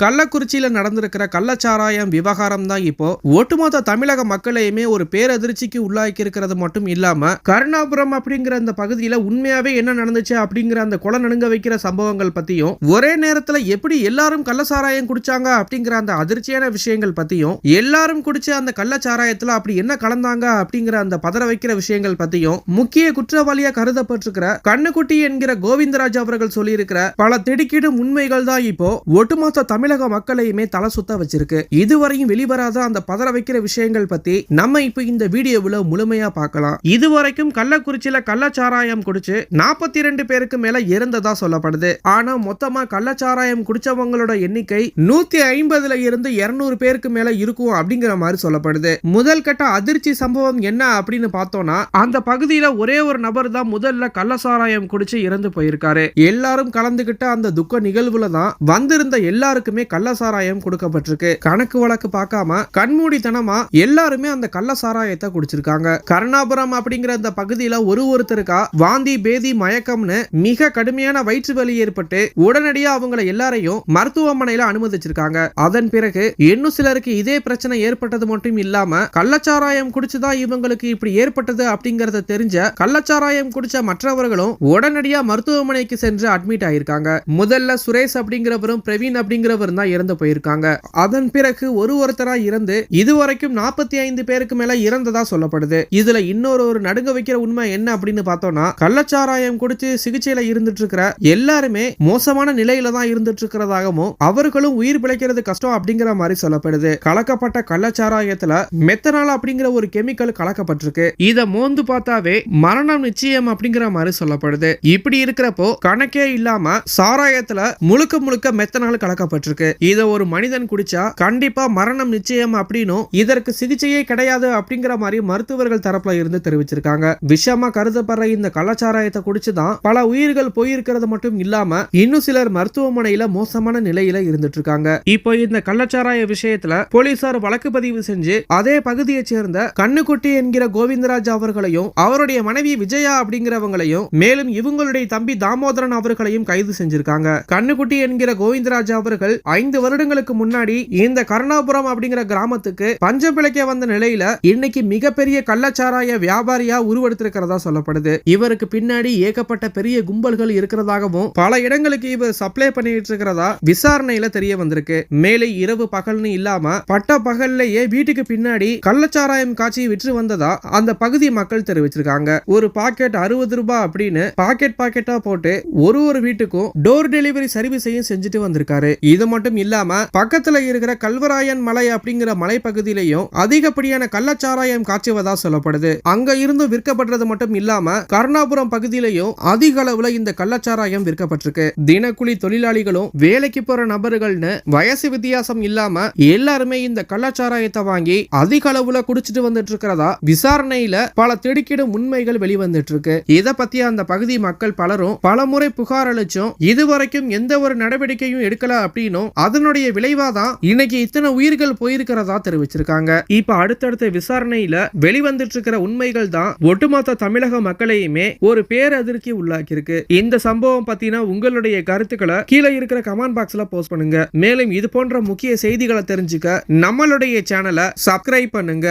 கள்ளக்குறிச்சியில நடந்திருக்கிற கள்ளச்சாராயம் விவகாரம் தான் இப்போ. ஒட்டுமொத்த தமிழக மக்களையுமே ஒரு பேரதிர்ச்சிக்கு உள்ளாக்கி இருக்கிறது மட்டும் இல்லாம கருணாபுரம் அப்படிங்கிற அந்த பகுதியில உண்மையாவே என்ன நடந்துச்சு அப்படிங்கிற அந்த கொலை நடுங்க வைக்கிற சம்பவங்கள் பத்தியும் ஒரே நேரத்துல எப்படி எல்லாரும் கள்ளச்சாராயம் குடிச்சாங்க அப்படிங்கிற அந்த அதிர்ச்சியான விஷயங்கள் பத்தியும் எல்லாரும் குடிச்ச அந்த கள்ளச்சாராயத்துல அப்படி என்ன கலந்தாங்க அப்படிங்கிற அந்த பதற வைக்கிற விஷயங்கள் பத்தியும் முக்கிய குற்றவாளியா கருதப்பட்டிருக்கிற கண்ணுக்குட்டி என்கிற கோவிந்தராஜ் அவர்கள் சொல்லியிருக்கிற பல திடுக்கிடும் உண்மைகள் தான் இப்போ. ஒட்டுமொத்த தமிழ் தமிழக மக்களையுமே தலை சுத்த வச்சிருக்கு. இதுவரையும் வெளிவராத அந்த பதற வைக்கிற விஷயங்கள் பத்தி நம்ம இப்போ இந்த வீடியோவில் முழுமையா பார்க்கலாம். இதுவரைக்கும் கள்ளக்குறிச்சியில கள்ளச்சாராயம் குடிச்சு நாற்பத்தி ரெண்டு பேருக்கு மேல இறந்ததா சொல்லப்படுது. ஆனா மொத்தமா கள்ளச்சாராயம் குடிச்சவங்களோட எண்ணிக்கை நூத்தி ஐம்பதுல இருந்து இருநூறு பேருக்கு மேல இருக்கும் அப்படிங்கிற மாதிரி சொல்லப்படுது. முதல் கட்ட அதிர்ச்சி சம்பவம் என்ன அப்படின்னு பார்த்தோம்னா அந்த பகுதியில ஒரே ஒரு நபர் தான் முதல்ல கள்ளச்சாராயம் குடிச்சு இறந்து போயிருக்காரு. எல்லாரும் கலந்துகிட்ட அந்த துக்க நிகழ்வுல தான் வந்திருந்த எல்லாருக்குமே கள்ள சாராயம் கொடுக்கப்பட்டிருக்கு. கணக்கு வழக்கு பார்க்காம கண்மூடித்தனமா எல்லாருமே அந்த கள்ளசாராயத்தை குடிச்சிருக்காங்க. கருணாபுரம் அப்படிங்கிற அந்த பகுதியில ஒரு ஒருத்தருக்கா வாந்தி பேதி மயக்கம்னு மிக கடுமையான வயிற்று வலி ஏற்பட்டு உடனடியா அவங்களை எல்லாரையும் மருத்துவமனையில அனுமதிச்சிருக்காங்க. அதன் பிறகு இன்னும் சிலருக்கு இதே பிரச்சனை ஏற்பட்டது மட்டும் இல்லாம கள்ளச்சாராயம் குடிச்சுதான் இவங்களுக்கு இப்படி ஏற்பட்டது அப்படிங்கறத தெரிஞ்ச கள்ளச்சாராயம் குடிச்ச மற்றவர்களும் உடனடியா மருத்துவமனைக்கு சென்று அட்மிட் ஆயிருக்காங்க. முதல்ல சுரேஷ் அப்படிங்கிறவரும் பிரவீன் அப்படிங்கிறவரும் தான் இறந்து போயிருக்காங்க. அதன் பிறகு ஒரு ஒருத்தரா இறந்து இதுவரைக்கும் நாற்பத்தி ஐந்து பேருக்கு மேல இறந்ததா சொல்லப்படுது. இதுல இன்னொரு ஒரு நடுங்க வைக்கிற உண்மை என்ன அப்படின்னு பார்த்தோம்னா கள்ளச்சாராயம் குடிச்சு சிகிச்சையில இருந்துட்டு இருக்கிற எல்லாருமே மோசமான நிலையில தான் இருந்துட்டு இருக்கிறதாகவும் அவர்களும் உயிர் பிழைக்கிறது கஷ்டம் அப்படிங்கிற மாதிரி சொல்லப்படுது. கலக்கப்பட்ட கள்ளச்சாராயத்துல மெத்தனால் அப்படிங்கிற ஒரு கெமிக்கல் கலக்கப்பட்டிருக்கு. இத மோந்து பார்த்தாவே மரணம் நிச்சயம் அப்படிங்கிற மாதிரி சொல்லப்படுது. இப்படி இருக்கிறப்போ கணக்கே இல்லாம சாராயத்துல முழுக்க முழுக்க மெத்தனால் கலக்கப்பட்டிருக்கு. இதை ஒரு மனிதன் குடிச்சா கண்டிப்பா மரணம் நிச்சயம் அப்படின்னும் இதற்கு சிகிச்சையே கிடையாது அப்படிங்கிற மாதிரி மருத்துவர்கள் தரப்புல இருந்து தெரிவிச்சிருக்காங்க. விஷமா கருதப்படுற இந்த கலாச்சாரத்தை குடிச்சுதான் பல உயிர்கள் போயிருக்கிறது மட்டும் இல்லாம இன்னும் சிலர் மருத்துவமனையில மோசமான நிலையில இருந்துட்டு இருக்காங்க இப்போ இந்த கள்ளச்சாராய விஷயத்துல போலீசார் வழக்கு பதிவு செஞ்சு அதே பகுதியை சேர்ந்த கண்ணுக்குட்டி என்கிற கோவிந்தராஜ் அவர்களையும் அவருடைய மனைவி விஜயா அப்படிங்கிறவங்களையும் மேலும் இவங்களுடைய தம்பி தாமோதரன் அவர்களையும் கைது செஞ்சிருக்காங்க. கண்ணுக்குட்டி என்கிற கோவிந்தராஜ் அவர்கள் ஐந்து வருடங்களுக்கு முன்னாடி இந்த கருணாபுரம் அப்படிங்கிற கிராமத்துக்கு பஞ்சம் பிழைக்க வந்த நிலையில இன்னைக்கு மிகப்பெரிய கள்ளச்சாராய வியாபாரியா உருவெடுத்திருக்கிறதா சொல்லப்படுது. இவருக்கு பின்னாடி ஏகப்பட்ட பெரிய கும்பல்கள் இருக்கிறதாகவும் பல இடங்களுக்கு இவர் சப்ளை பண்ணிட்டு இருக்கிறதா விசாரணையில தெரிய வந்திருக்கு. மேலே இரவு பகல்னு இல்லாம பட்ட பகல்லையே வீட்டுக்கு பின்னாடி கள்ளச்சாராயம் காட்சி விற்று வந்ததா அந்த பகுதி மக்கள் தெரிவிச்சிருக்காங்க. ஒரு பாக்கெட் அறுபது ரூபாய் அப்படின்னு பாக்கெட் பாக்கெட்டா போட்டு ஒரு ஒரு வீட்டுக்கும் டோர் டெலிவரி சர்வீஸையும் செஞ்சுட்டு வந்திருக்காரு. இது மட்டும் இல்லாம பக்கத்துல இருக்கிற கல்வராயன் மலை அப்படிங்கிற மலைப்பகுதியிலையும் அதிகப்படியான கள்ளச்சாராயம் காய்ச்சுவதா சொல்லப்படுது. அங்க இருந்து விற்கப்படுறது மட்டும் இல்லாம கருணாபுரம் பகுதியிலையும் அதிக அளவுல இந்த கள்ளச்சாராயம் விற்கப்பட்டிருக்கு. தினக்கூலி தொழிலாளிகளும் வேலைக்கு போற நபர்கள்னு வயசு வித்தியாசம் இல்லாம எல்லாருமே இந்த கள்ளச்சாராயத்தை வாங்கி அதிக அளவுல குடிச்சிட்டு வந்துட்டு இருக்கிறதா விசாரணையில பல திடுக்கிடும் உண்மைகள் வெளிவந்துட்டு இருக்கு இத பத்தி அந்த பகுதி மக்கள் பலரும் பலமுறை புகார் அளிச்சும் இதுவரைக்கும் எந்த ஒரு நடவடிக்கையும் எடுக்கல அப்படின்னு இருந்தாலும் அதனுடைய விளைவாதான் இன்னைக்கு இத்தனை உயிர்கள் போயிருக்கிறதா தெரிவிச்சிருக்காங்க. இப்ப அடுத்தடுத்த விசாரணையில வெளிவந்துட்டு இருக்கிற உண்மைகள் தான் ஒட்டுமொத்த தமிழக மக்களையுமே ஒரு பேரதிர்ச்சி உள்ளாக்கியிருக்கு. இந்த சம்பவம் பத்தின உங்களுடைய கருத்துக்களை கீழே இருக்கிற கமெண்ட் பாக்ஸ்ல போஸ்ட் பண்ணுங்க. மேலும் இது போன்ற முக்கிய செய்திகளை தெரிஞ்சுக்க நம்மளுடைய சேனலை சப்ஸ்கிரைப் பண்ணுங்க.